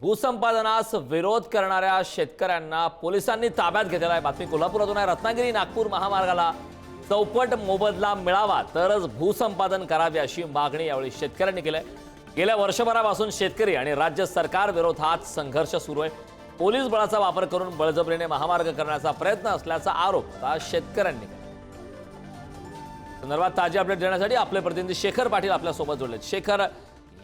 भूसंपादनास विरोध करणाऱ्या शेतकऱ्यांना पोलिसांनी ताब्यात घेतलेला आहे. बातमी कोल्हापुरातून आहे. रत्नागिरी नागपूर महामार्गाला चौपट मोबदला मिळावा तरच भूसंपादन करावे अशी मागणी यावेळी शेतकऱ्यांनी केली आहे. गेल्या वर्षभरापासून शेतकरी आणि राज्य सरकार विरोधात संघर्ष सुरू आहे. पोलीस बळाचा वापर करून बळजबरीने महामार्ग करण्याचा प्रयत्न असल्याचा आरोप आता शेतकऱ्यांनी केला संदर्भात ताजी अपडेट देण्यासाठी आपले प्रतिनिधी शेखर पाटील आपल्यासोबत जोडले शेखर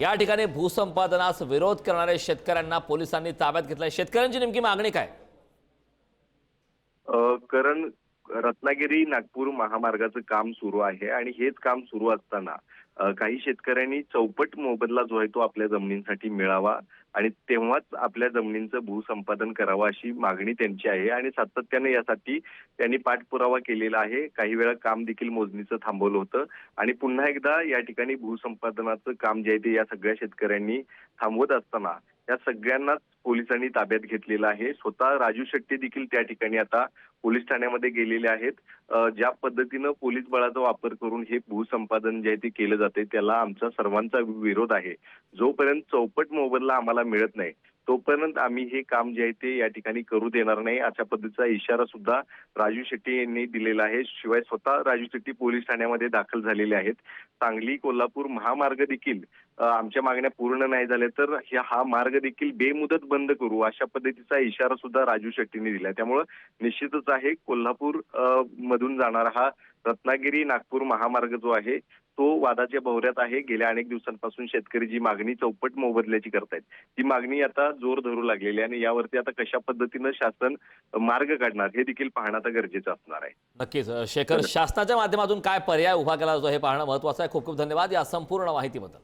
या ठिकाणी भूसंपादनास विरोध करणाऱ्या शेतकऱ्यांना पोलिसांनी ताब्यात घेतलाय. शेतकऱ्यांची नेमकी मागणी काय? कारण रत्नागिरी नागपूर महामार्गाचं काम सुरू आहे आणि हेच काम सुरू असताना काही शेतकऱ्यांनी चौपट मोबदला जो आहे तो आपल्या जमिनींसाठी मिळावा आणि तेव्हाच आपल्या जमिनींचं भूसंपादन करावं अशी मागणी त्यांची आहे आणि सातत्याने यासाठी त्यांनी पाठपुरावा केलेला आहे. काही वेळा काम देखील मोजणीचं थांबवलं होतं आणि पुन्हा एकदा या ठिकाणी भूसंपादनाचं काम जे आहे ते या सगळ्या शेतकऱ्यांनी थांबवत असताना या सगळ्यांनाच पोलिसांनी ताब्यात घेतलेला आहे. स्वतः राजू शेट्टी देखील त्या ठिकाणी आता पोलीस ठाण्यामध्ये गेलेले आहेत. ज्या पद्धतीनं पोलीस बळाचा वापर करून हे भूसंपादन जे आहे ते केलं जाते त्याला आमचा सर्वांचा विरोध आहे. जोपर्यंत चौपट मोबदला आम्हाला मिळत नाही तोपर्यंत आम्ही हे काम जे आहे ते या ठिकाणी करू देणार नाही. अशा पद्धतीचा इशारा सुद्धा राजू शेट्टी यांनी दिलेला आहे. शिवाय स्वतः राजू शेट्टी पोलीस ठाण्यामध्ये दाखल झालेले आहेत. सांगली कोल्हापूर महामार्ग देखील आमच्या मागण्या पूर्ण नाही झाल्या तर ह्या- हा मार्ग देखील बेमुदत बंद करू अशा पद्धतीचा इशारा सुद्धा राजू शेट्टीने दिला त्यामुळं निश्चितच आहे कोल्हापूर मधून जाणारा हा रत्नागिरी नागपूर महामार्ग जो आहे तो वादाच्या भोवऱ्यात आहे. गेल्या अनेक दिवसांपासून शेतकरी जी मागणी चौपट मोबदल्याची करतायत ती मागणी आता जोर धरू लागलेली आहे आणि यावरती आता कशा पद्धतीनं शासन मार्ग काढणार हे देखील पाहणं आता गरजेचं असणार आहे. नक्कीच. शेखर शासनाच्या माध्यमातून काय पर्याय उभा केला जातो हे पाहणं महत्वाचं आहे. खूप खूप धन्यवाद या संपूर्ण माहितीबद्दल.